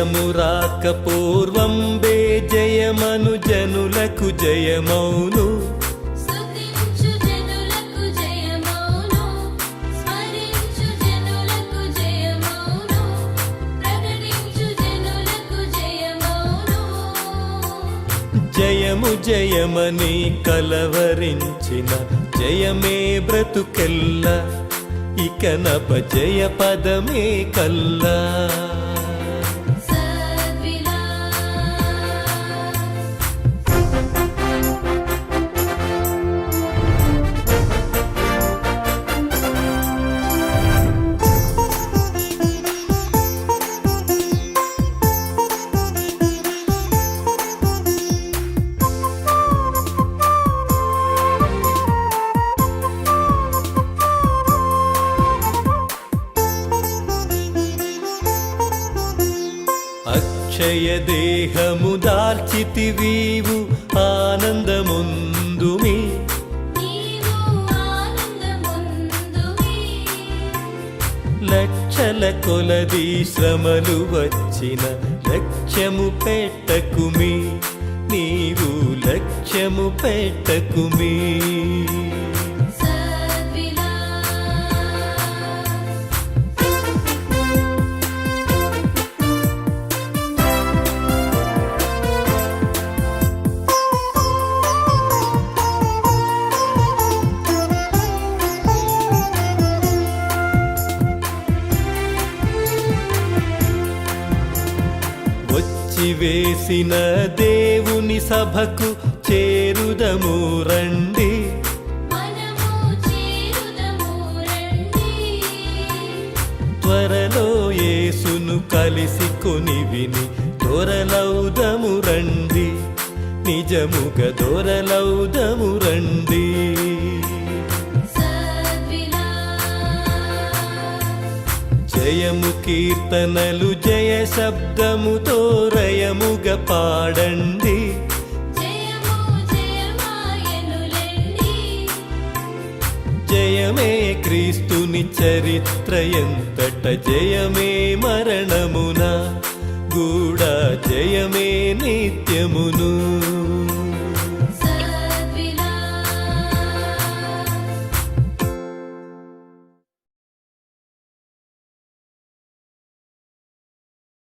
జయము రాక పూర్వం బే జయమను జనులకు జయమౌను. జయము జయమని కలవరించిన జయమే బ్రతుకెల్ల. ఇక నప జయ పదమే కల్లా. అక్షయ దేహము దాల్చితివీవు ఆనందముందుమి. లక్షల కొలది శ్రమలు వచ్చిన లక్ష్యము పెట్టకుమి. నీవు లక్ష్యము పెట్టకుమి. వేసిన దేవుని సభకు చేరుదము రండి. త్వరలో యేసును కలిసి కొని విని దొరలౌదము రండి. నిజముగా దొరలౌదము రండి. జయము కీర్తనలు జయ శబ్దముతో రయముగా పాడండి. జయము క్రీస్తుని చరిత్ర ఎంతట జయమే మరణమున గూఢ జయమే నిత్యమును